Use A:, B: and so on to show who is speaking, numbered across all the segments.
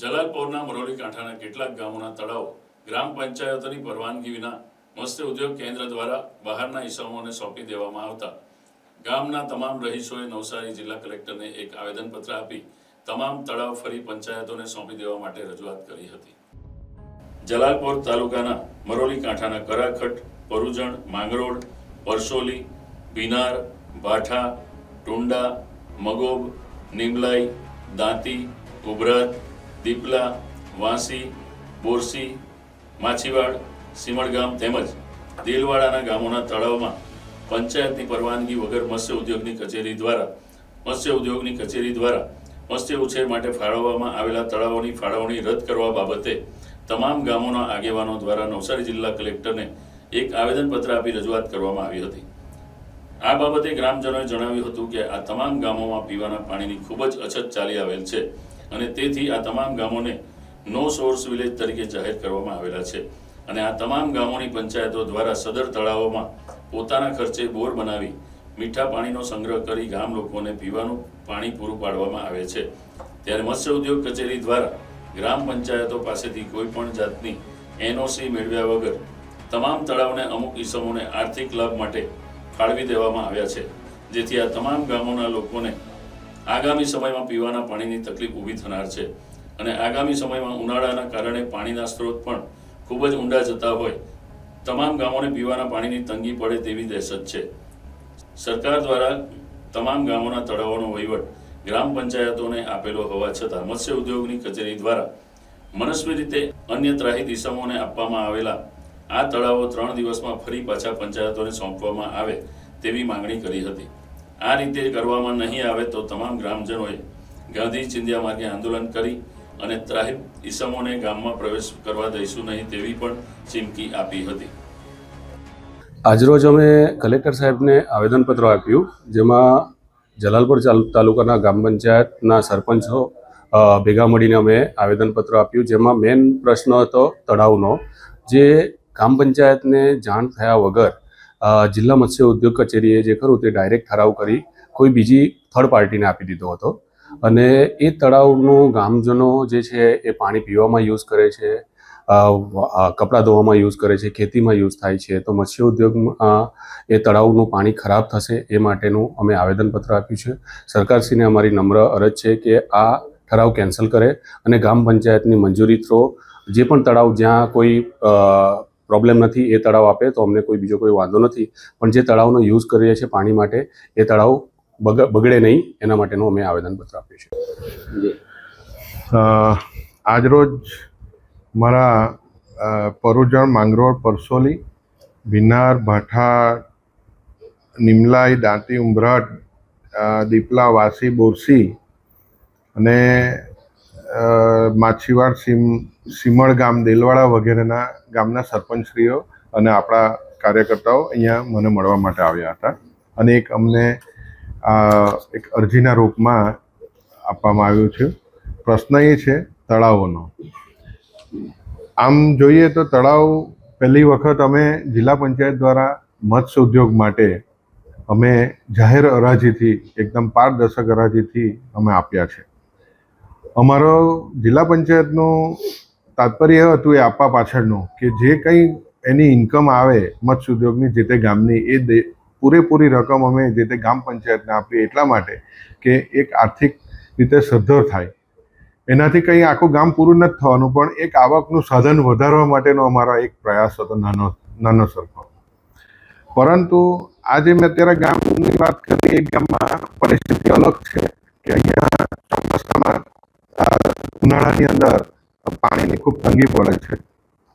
A: જલાલપોરના મરોલી કાંઠાના કેટલાક ગામોના તળાવો ગ્રામ પંચાયતોની પરવાનગી વિના મત્સ્ય ઉદ્યોગ કેન્દ્ર દ્વારા બહારના ઇસમોને સોંપી દેવામાં આવતા. ગામના તમામ રહીશોએ નવસારી જિલ્લા કલેક્ટરને એક આવેદનપત્ર આપી તમામ તળાવ ફરી પંચાયતોને સોંપી દેવા માટે રજૂઆત કરી હતી. જલાલપોર તાલુકાના મરોલી કાંઠાના કરાખટ, પરુજણ, માંગરોળ, પરસોલી બિનાર ભાઠા, ટુંડા, મગોબ, નિમલાઈ, દાંતી, ઉભરાત દીપલા, વાંસી, બોરસી, માછીવાડ સીમળગામ તેમજ દેલવાડાના ગામોના તળાવમાં પંચાયતની પરવાનગી વગર મત્સ્ય ઉદ્યોગની કચેરી દ્વારા મત્સ્ય ઉદ્યોગની કચેરી દ્વારા મત્સ્ય ઉછેર માટે ફાળવવામાં આવેલા તળાવોની ફાળવણી રદ કરવા બાબતે તમામ ગામોના આગેવાનો દ્વારા નવસારી જિલ્લા કલેક્ટરને એક આવેદનપત્ર આપી રજૂઆત કરવામાં આવી હતી. આ બાબતે ગ્રામજનોએ જણાવ્યું હતું કે આ તમામ ગામોમાં પીવાના પાણીની ખૂબ જ અછત ચાલી આવેલ છે. અને તેથી આ તમામ ગામોને નો સોર્સ વિલેજ તરીકે જાહેર કરવામાં આવેલા છે. અને આ તમામ ગામોની પંચાયતો દ્વારા સદર તળાવોમાં પોતાના ખર્ચે બોર બનાવી મીઠા પાણીનો સંગ્રહ કરી ગામ લોકોને પીવાનું પાણી પૂરું પાડવામાં આવે છે. ત્યારે મત્સ્ય ઉદ્યોગ કચેરી દ્વારા ગ્રામ પંચાયતો પાસેથી કોઈ પણ જાતની એનઓસી મેળવ્યા વગર તમામ તળાવને અમુક ઈસમોને આર્થિક લાભ માટે ફાળવી દેવામાં આવ્યા છે. જેથી આ તમામ ગામોના લોકોને આગામી સમયમાં પીવાના પાણીની તકલીફ ઊભી થનાર છે અને આગામી સમયમાં ઉનાળાના કારણે પાણીના સ્ત્રોત પણ ખૂબ જ ઊંડા જતા હોય. તમામ ગામોને પીવાના પાણીની તંગી પડે તેવી દહેશત છે. સરકાર દ્વારા તમામ ગામોના તળાવોનો વહીવટ ગ્રામ પંચાયતોને આપેલો હોવા છતાં મત્સ્ય ઉદ્યોગની કચેરી દ્વારા મનસ્વી રીતે અન્ય ત્રાહી દિશાઓને આપવામાં આવેલા આ તળાવો ત્રણ દિવસમાં ફરી પાછા પંચાયતોને સોંપવામાં આવે તેવી માંગણી કરી હતી. આ રીતે કરવામાં નહીં આવે તો તમામ ગ્રામજનોએ ગાંધી ચિંધ્યા માર્ગે આંદોલન કરી અને ત્રાહિબ ઈસમોને ગામમાં પ્રવેશ કરવા દઈશું નહીં તેવી પણ ચીમકી આપી હતી.
B: આજરોજ અમે કલેક્ટર સાહેબને આવેદનપત્ર આપ્યું, જેમાં જલાલપુર તાલુકાના ગ્રામ પંચાયતના સરપંચો ભેગા મળીને અમે આવેદનપત્ર આપ્યું, જેમાં મેઇન પ્રશ્ન હતો તળાવનો, જે ગ્રામ પંચાયતને જાણ થયા વગર જિલ્લા મત્સ્ય ઉદ્યોગ કચેરીએ જે ખરું તે ડાયરેક્ટ ઠરાવ કરી કોઈ બીજી થર્ડ પાર્ટીને આપી દીધો હતો. અને એ તળાવનો ગામજનો જે છે એ પાણી પીવામાં યુઝ કરે છે કપડાં ધોવામાં યુઝ કરે છે, ખેતીમાં યુઝ થાય છે. તો મત્સ્ય ઉદ્યોગમાં એ તળાવનું પાણી ખરાબ થશે એ માટેનું અમે આવેદનપત્ર આપ્યું છે. સરકારશ્રીને અમારી નમ્ર અરજ છે કે આ ઠરાવ કેન્સલ કરે અને ગ્રામ પંચાયતની મંજૂરી થ્રો જે પણ તળાવ જ્યાં કોઈ પ્રોબ્લેમ નથી એ તળાવ આપે તો અમને કોઈ બીજો કોઈ વાંધો નથી. પણ જે તળાવનો યુઝ કરીએ છીએ પાણી માટે એ તળાવ બગ બગડે નહીં એના માટેનું અમે આવેદનપત્ર આપ્યું છે
C: આજરોજ મારા પરોજણ પરુજણ માંગરોળ પરસોલી ભિનાર ભાઠા નિમલાઈ દાંતી ઉમરટ દીપલા વાસી બોરસી અને માછીવાડ સીમ સીમળ ગામ, દેલવાડા વગેરેના ગામના સરપંચશ્રીઓ અને આપણા કાર્યકર્તાઓ અહીંયા મને મળવા માટે આવ્યા હતા. અને એક અમને એક અરજીના રૂપમાં આપવામાં આવ્યું છે. પ્રશ્ન એ છે, તળાવોનો. આમ જોઈએ તો તળાવ પહેલી વખત અમે જિલ્લા પંચાયત દ્વારા મત્સ્ય ઉદ્યોગ માટે અમે જાહેર હરાજીથી એકદમ પારદર્શક હરાજીથી અમે આપ્યા છે. અમારો જિલ્લા પંચાયતનું તાત્પર્ય હતું એ આપવા પાછળનું કે જે કંઈ એની ઇન્કમ આવે મત્સ્ય ઉદ્યોગની જે તે ગામની, એ પૂરેપૂરી રકમ અમે જે તે ગ્રામ પંચાયતને આપીએ એટલા માટે કે એક આર્થિક રીતે સદ્ધર થાય. એનાથી કંઈ આખું ગામ પૂરું નથી થવાનું, પણ એક આવકનું સાધન વધારવા માટેનો અમારો એક પ્રયાસ હતો નાનો નાનો સરખો. પરંતુ આજે મેં અત્યારે ગામની વાત કરી એક ગામમાં પરિસ્થિતિ અલગ છે કે અહીંયા ચોમાસામાં ઉનાળાની અંદર ખૂબ તંગી પડે છે.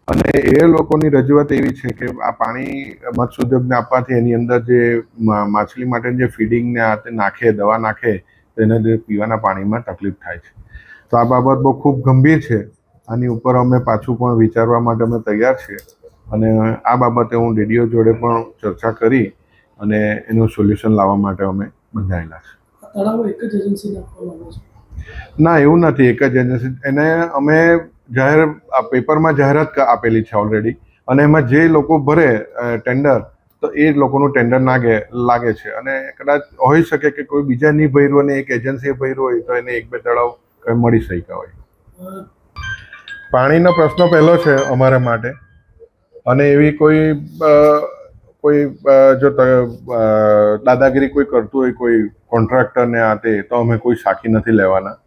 C: અને એ લોકોની રજૂઆત એવી છે કે આ પાણી મત્સ્ય ઉદ્યોગને આપવાથી એની અંદર જે માછલી માટે જે ફીડિંગને આ તે નાખે દવા નાખે તો એને જે પીવાના પાણીમાં તકલીફ થાય છે. તો આ બાબત બહુ ખૂબ ગંભીર છે. આની ઉપર અમે પાછું પણ વિચારવા માટે અમે તૈયાર છીએ. અને આ બાબતે હું ડીડીઓ જોડે પણ ચર્ચા કરી અને એનું સોલ્યુશન લાવવા માટે અમે બંધાયેલા છે? ના એવું નથી. એક જ એજન્સી. એને અમે જાહેર, આ પેપરમાં જાહેરાત આપેલી છે ઓલરેડી અને એમાં જે લોકો ભરે ટેન્ડર તો એ લોકોનું ટેન્ડર નાગે, લાગે છે. અને કદાચ હોઈ શકે કે કોઈ બીજા નહીં ભર્યું અને એક એજન્સીએ ભર્યું હોય, તો એને એક બે તળાવ કંઈ મળી શક્યા હોય. પાણીનો પ્રશ્ન પહેલો છે અમારા માટે. અને એવી કોઈ કોઈ જો દાદાગીરી કોઈ કરતું હોય, કોઈ કોન્ટ્રાક્ટરને આ તે, તો અમે કોઈ સાખી નથી લેવાના.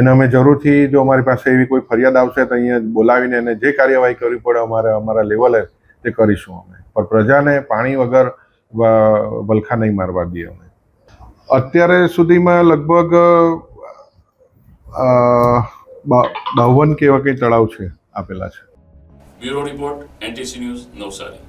C: એને અમે જરૂરથી જો અમારી પાસે એવી કોઈ ફરિયાદ આવશે તો અહીંયા બોલાવીને એને જે કાર્યવાહી કરવી પડે અમારે, અમારા લેવલે તે કરીશું અમે. પણ પ્રજાને પાણી વગર વલખા નહીં મારવા દઈએ અમે. અત્યારે સુધીમાં લગભગ બાવન કે એવા કંઈ તળાવ છે આપેલા છે.
A: Bureau report, NTC news Navsari.